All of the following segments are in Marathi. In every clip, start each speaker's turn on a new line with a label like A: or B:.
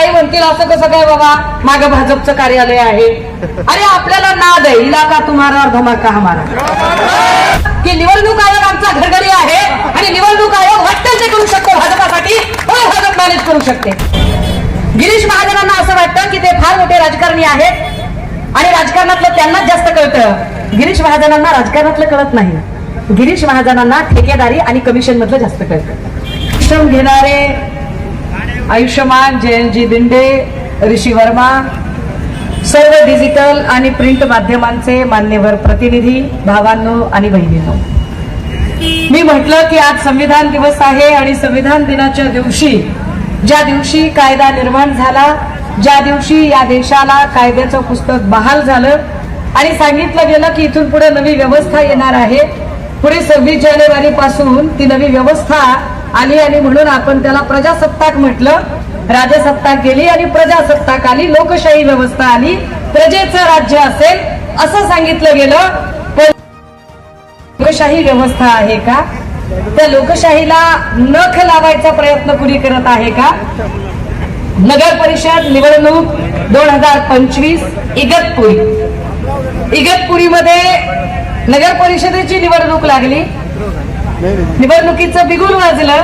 A: काही म्हणतील असं कसं काय बाबा? माग भाजपचं कार्यालय आहे. अरे आपल्याला नाद आहे इलाका तुम्हाला धमाका हमारा की निवडणूक आयोग आमचा घरघरी आहे आणि निवडणूक आयोग वाटतं करू शकतो भाजपासाठी होय भाजप मॅनेज करू शकते. गिरीश महाजनांना असं वाटतं की ते फार मोठे राजकारणी आहेत आणि राजकारणातलं त्यांनाच जास्त कळतं. गिरीश महाजनांना राजकारणातलं कळत नाही. गिरीश महाजनांना ठेकेदारी आणि कमिशन मधलं जास्त कळतं. श्रम घेणारे आयुष्यमान जयंतजी दिंडे ऋषी वर्मा सर्व डिजिटल आणि प्रिंट माध्यमांचे मान्यवर प्रतिनिधी भावांनो आणि बहिणींनो. मी म्हटलं की आज संविधान दिवस आहे आणि संविधान दिनाच्या दिवशी ज्या दिवशी कायदा निर्माण झाला ज्या दिवशी या देशाला कायद्याचं पुस्तक बहाल झालं आणि सांगितलं गेलं की इथून पुढे नवी व्यवस्था येणार आहे. पुढे सव्वीस जानेवारी पासून ती नवी व्यवस्था आली आणि म्हणून आपण त्याला प्रजासत्ताक म्हटलं. राजसत्ताक गेली आणि प्रजासत्ताक आली लोकशाही व्यवस्था आली. प्रजेचं राज्य असेल असं सांगितलं गेलं. पण लोकशाही व्यवस्था आहे का? त्या लोकशाहीला नख लावायचा प्रयत्न कुणी करत आहे का? नगर परिषद निवडणूक दोन हजार पंचवीस इगतपुरी. इगतपुरीमध्ये नगर परिषदेची निवडणूक लागली. निवडणुकीचं बिगुल वाजलं.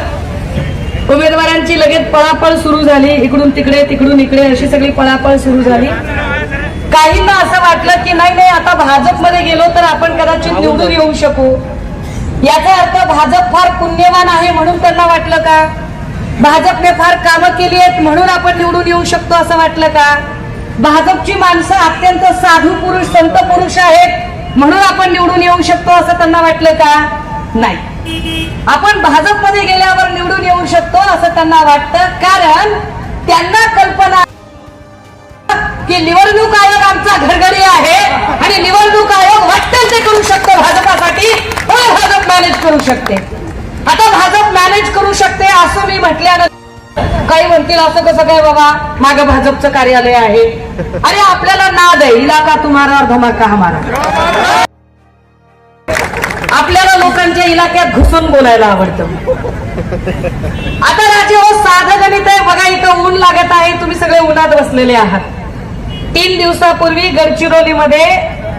A: उमेदवारांची लगेच पळापळ सुरू झाली. इकडून तिकडे तिकडून इकडे अशी सगळी पळापळ सुरू झाली. काहींना असं वाटलं की नाही नाही आता भाजपमध्ये गेलो तर आपण कदाचित निवडून येऊ शकू. याचा अर्थ भाजप फार पुण्यवान आहे म्हणून त्यांना वाटलं का? भाजपने फार कामं केली आहेत म्हणून आपण निवडून येऊ शकतो असं वाटलं का? भाजपची माणसं अत्यंत साधू पुरुष संत पुरुष आहेत म्हणून आपण निवडून येऊ शकतो असं त्यांना वाटलं का? नाही. आपण भाजपमध्ये गेल्यावर निवडून येऊ शकतो असं त्यांना वाटतं. कारण त्यांना कल्पना की निवडणूक आयोग आमचा घरगडी आहे आणि निवडणूक आयोग वाटतं ते करू शकतो भाजपासाठी. होय भाजप मॅनेज करू शकते. आता भाजप मॅनेज करू शकते असं मी म्हटल्यानंतर काही म्हणतील असं कसं काय बाबा? माग भाजपचं कार्यालय आहे. अरे आपल्याला नाद आहे. इलाका तुम्हाला धमाका हमारा. आपल्याला इलाक्यात घुसून बोलायला आवडतं. आता राजे हो साधं गणित आहे. बघा इथं ऊन लागत आहे. तुम्ही सगळे उन्हात बसलेले आहात. तीन दिवसापूर्वी गडचिरोलीमध्ये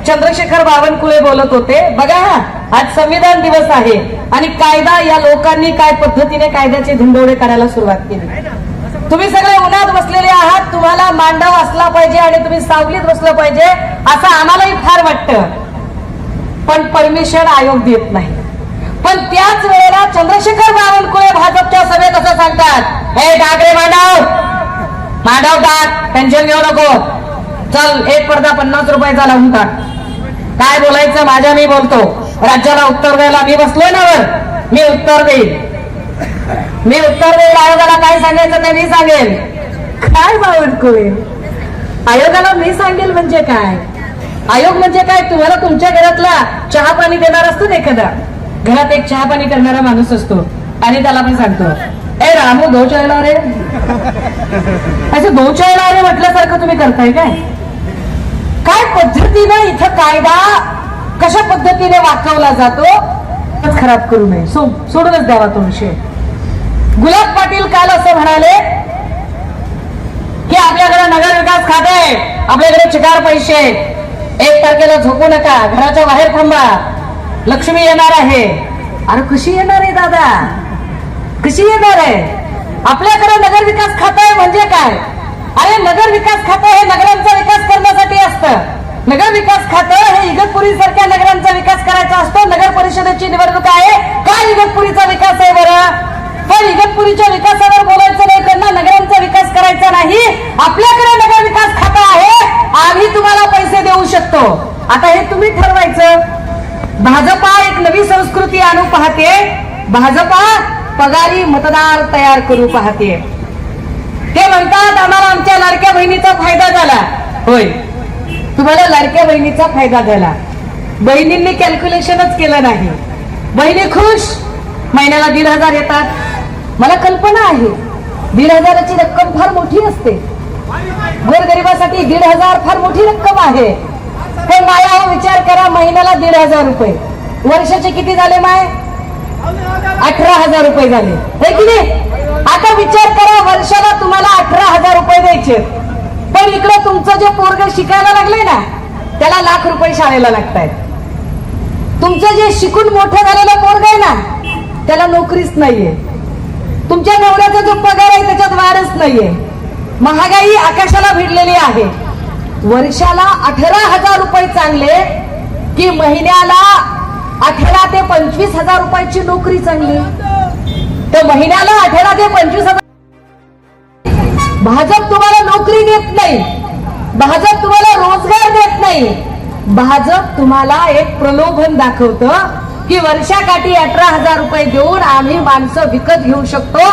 A: चंद्रशेखर बावनकुळे बोलत होते. बघा हा आज संविधान दिवस आहे. आणि कायदा या लोकांनी काय पद्धतीने कायद्याचे धिंडोळे करायला सुरुवात केली. तुम्ही सगळे उन्हात बसलेले आहात. तुम्हाला मांडव असला पाहिजे आणि तुम्ही सावलीत बसलं पाहिजे असं आम्हालाही फार वाटतं. पण परमिशन आयोग देत नाही. पण त्याच वेळेला चंद्रशेखर बावनकुळे भाजपच्या सभेत असं सांगतात हे ठाकरे मांडव मांडव टाक टेन्शन घेऊ नको. चल एक पडदा पन्नास रुपयाचा लावून टाक काय बोलायचं? माझ्या मी बोलतो. राज्याला उत्तर द्यायला मी बसलोय ना वर. मी उत्तर देईल मी उत्तर देईल आयोगाला काय सांगायचं ते मी सांगेल काय बावनकुळे? आयोगाला मी सांगेल म्हणजे काय? आयोग म्हणजे काय? तुम्हाला तुमच्या घरातला चहा पाणी देणार असतो ना एखादा? घरात एक चहा पाणी करणारा माणूस असतो आणि त्याला पण सांगतो ए रामू दो चायला रे. असं दो चायला रे म्हटल्यासारखं तुम्ही करताय काय? काय पद्धतीने इथं कायदा कशा पद्धतीने वाकवला जातो? खराब करू नये. सो सोडूनच द्यावा तो विषय. गुलाब पाटील काल असं म्हणाले की आपल्याकडे नगर विकास खाते आहे आपल्याकडे चिकार पैसे. आहेत. एक तारखेला झोपू नका घराच्या बाहेर थांबा. लक्ष्मी येणार आहे. अरे कशी येणार आहे दादा? कशी येणार आहे? आपल्याकडे नगर विकास खातं आहे म्हणजे काय? अरे नगर विकास खातं हे नगरांचा विकास करण्यासाठी असतं. नगर विकास खातं हे इगतपुरी सारख्या नगरांचा विकास करायचा असतो. नगर परिषदेची निवडणूक आहे. काय इगतपुरीचा विकास आहे बरं? पण इगतपुरीच्या विकासावर बोलायचं नाही त्यांना नगरांचा विकास करायचा नाही. आपल्याकडे नगर विकास खातं आहे. आम्ही तुम्हाला पैसे देऊ शकतो. आता हे तुम्ही ठरवायचं. भाजपा एक नवी संस्कृती आणू पाहते. भाजपा पगारी मतदार तयार करू पाहते. ते म्हणतात आम्हाला आमच्या लाडक्या बहिणीचा फायदा झाला. होय. तुम्हाला लाडक्या बहिणीचा फायदा झाला. बहिणींनी कॅल्क्युलेशनच केलं नाही. बहिणी खुश. महिन्याला दीड हजार येतात. मला कल्पना आहे. दीड हजाराची रक्कम फार मोठी असते. गोरगरिबासाठी दीड हजार फार मोठी रक्कम आहे. पण माया हा विचार करा. महिन्याला दीड हजार रुपये. वर्षाचे किती झाले माय? अठरा हजार रुपये झाले. हे की नाही? आता विचार करा वर्षाला तुम्हाला अठरा हजार रुपये द्यायचे पण इकडे तुमचं जे पोरग शिकायला लागलंय ना त्याला लाख रुपये शाळेला लागतायत. तुमचं जे शिकून मोठं झालेलं पोरग आहे ना त्याला नोकरीच नाहीये. तुमच्या नवऱ्याचा जो पगार आहे त्याच्यात वाढच नाहीये. महागाई आकाशाला भिडलेली आहे. वर्षाला अठरा हजार रुपये चांगले की महिन्याला अठरा ते पंचवीस हजार रुपयाची नोकरी चांगली? तर महिन्याला अठरा ते पंचवीस हजार भाजप तुम्हाला नोकरी देत नाही. भाजप तुम्हाला रोजगार देत नाही. भाजप तुम्हाला एक प्रलोभन दाखवतं. की वर्षाकाठी अठरा हजार रुपये देऊन आम्ही माणसं विकत घेऊ शकतो.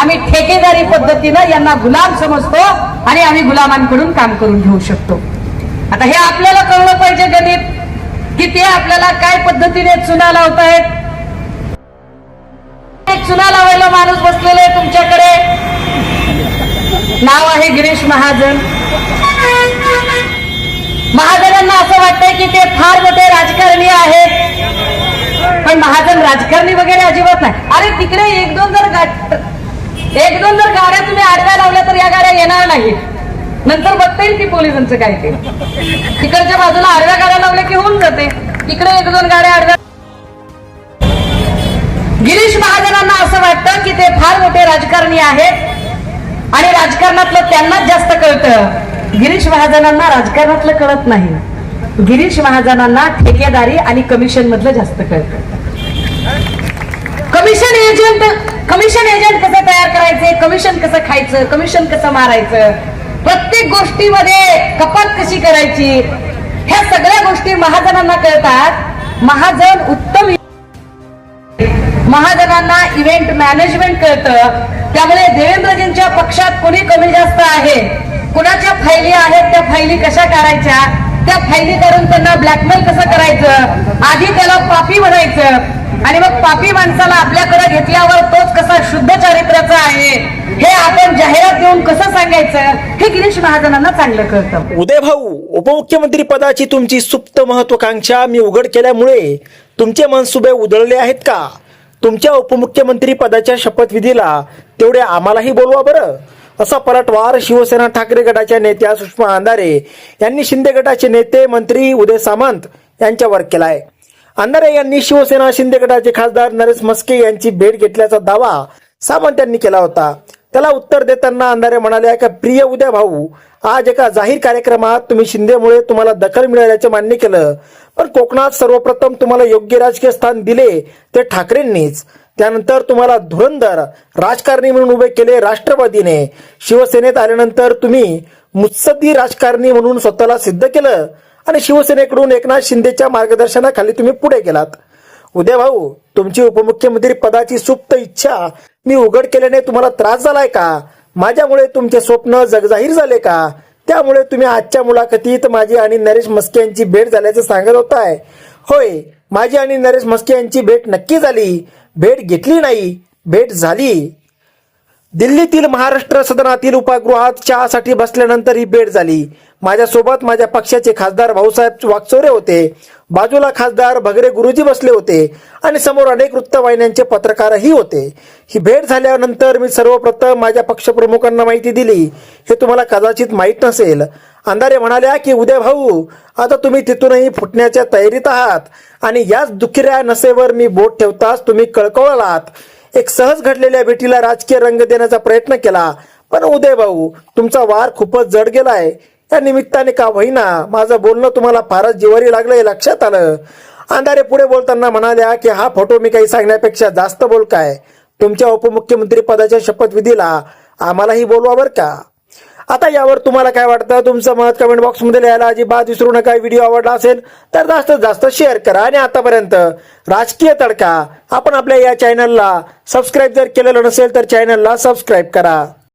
A: आम्ही ठेकेदारी पद्धतीनं यांना गुलाम समजतो आणि आम्ही गुलामांकडून काम करून घेऊ शकतो. आता हे आपल्याला कळलं पाहिजे गणित की ते आपल्याला काय पद्धतीने चुना लावतायत? एक चुना लावायला माणूस बसलेला आहे तुमच्याकडे. नाव आहे गिरीश महाजन. महाजनांना असं वाटतंय की ते फार मोठे राजकारणी आहेत. पण महाजन राजकारणी वगैरे अजिबात नाही. अरे तिकडे एक दोन जर एक दोन जर गाड्या तुम्ही आडव्या लावल्या तर या गाड्या येणार नाही. नंतर बघता येईल की पोलिसांचं काय ते. तिकडच्या बाजूला आडव्या गाड्या लावल्या की होऊन जाते. तिकडे एक दोन गाड्या आडव्या गिरीश महाजनांना असं वाटतं की ते फार मोठे राजकारणी आहेत. आणि राजकारणातलं त्यांनाच जास्त कळतं. गिरीश महाजनांना राजकारणातलं कळत नाही. गिरीश महाजनांना ठेकेदारी आणि कमिशन मधलं जास्त कळतं. कमिशन एजंट कमिशन एजंट कसं तयार करायचे कमिशन कसं खायचं कमिशन कसं मारायचं? प्रत्येक गोष्टीमध्ये कपात कशी करायची? ह्या सगळ्या गोष्टी महाजनांना कळतात. महाजन उत्तम महाजनांना इव्हेंट मॅनेजमेंट कळतं. त्यामुळे देवेंद्रजींच्या पक्षात कोणी कमी जास्त आहे? कुणाच्या फायली आहेत? त्या फायली कशा करायच्या त्या फायली करून त्यांना ब्लॅकमेल कसं करायचं? आधी त्याला पापी म्हणायचं. आणि मग पापी माणसाला आपल्याकडे घेतल्यावर तोच कसा शुद्ध चारित्र्याचा आहे हे आपण जाहिरात देऊन कसं सांगायचं? हे गिरीश महाजनांना चांगलं कळतं.
B: उदय भाऊ उपमुख्यमंत्री पदाची तुमची सुप्त महत्वाकांक्षा मी उघड केल्यामुळे तुमचे मनसुबे उधळले आहेत का? तुमच्या उपमुख्यमंत्री पदाच्या शपथविधीला तेवढे आम्हालाही बोलवा बरं. असा पलटवार शिवसेना ठाकरे गटाच्या नेत्या सुषमा अंधारे यांनी शिंदे गटाचे नेते मंत्री उदय सामंत यांच्यावर केलाय. अंधारे यांनी शिवसेना शिंदे गटाचे खासदार नरेश मस्के यांची भेट घेतल्याचा दावा सामंत यांनी केला होता. त्याला उत्तर देताना अंधारे म्हणाले का प्रिय उद्या भाऊ आज एका जाहीर कार्यक्रमात तुम्ही शिंदेमुळे तुम्हाला दखल मिळाल्याचे मान्य केलं. पण कोकणात सर्वप्रथम तुम्हाला योग्य राजकीय स्थान दिले ते ठाकरेंनीच. त्यानंतर तुम्हाला धुरंधर राजकारणी म्हणून उभे केले राष्ट्रवादीने. शिवसेनेत आल्यानंतर तुम्ही मुत्सद्दी राजकारणी म्हणून स्वतःला सिद्ध केलं. आणि शिवसेनेकडून एकनाथ शिंदेच्या मार्गदर्शनाखाली तुम्ही पुढे गेलात. उद्या भाऊ तुमची उपमुख्यमंत्री पदाची सुप्त इच्छा मी उघड केल्याने तुम्हाला त्रास झालाय का? माझ्यामुळे तुमचे स्वप्न जगजाहीर झाले का? त्यामुळे तुम्ही आजच्या मुलाखतीत माझी आणि नरेश मस्के यांची भेट झाल्याचं सांगत होताय. होय माझी आणि नरेश मस्के यांची भेट नक्की झाली. भेट घेतली नाही भेट झाली. दिल्लीतील महाराष्ट्र सदनातील उपागृहात चहासाठी बसल्यानंतर ही भेट झाली. माझ्यासोबत माझ्या पक्षाचे खासदार भाऊसाहेब वाकचोरे होते बाजूला खासदार भगरे गुरुजी बसले होते आणि समोर अनेक वृत्तवाहिन्यांचे पत्रकारही होते. ही भेट झाल्यानंतर मी सर्वप्रथम माझ्या पक्षप्रमुखांना माहिती दिली. हे तुम्हाला कदाचित माहीत नसेल. अंधारे म्हणाल्या की उद्या भाऊ आता तुम्ही तिथूनही फुटण्याच्या तयारीत आहात आणि याच दुखऱ्या नसेवर मी बोट ठेवताच तुम्ही कळकळलात एक सहज घडलेल्या भेटीला राजकीय रंग देण्याचा प्रयत्न केला. पण उदय भाऊ तुमचा वार खूपच जड गेलाय. या निमित्ताने का होईना माझं बोलणं तुम्हाला फारच जिवारी लागलं हे लक्षात आलं. अंधारे पुढे बोलताना म्हणाल्या की हा फोटो मी काही सांगण्यापेक्षा जास्त बोल काय? तुमच्या उपमुख्यमंत्री पदाच्या शपथविधीला आम्हालाही बोलवा बरं का? आता यावर तुम्हाला काय वाटतं? तुमचं मत कमेंट बॉक्समध्ये लिहायला अजिबात विसरू नका. व्हिडिओ आवडला असेल तर जास्तीत जास्त शेअर करा. आणि आतापर्यंत राजकीय तडका आपण आपल्या या चॅनलला सबस्क्राईब जर केलेलं नसेल तर चॅनलला सबस्क्राईब करा.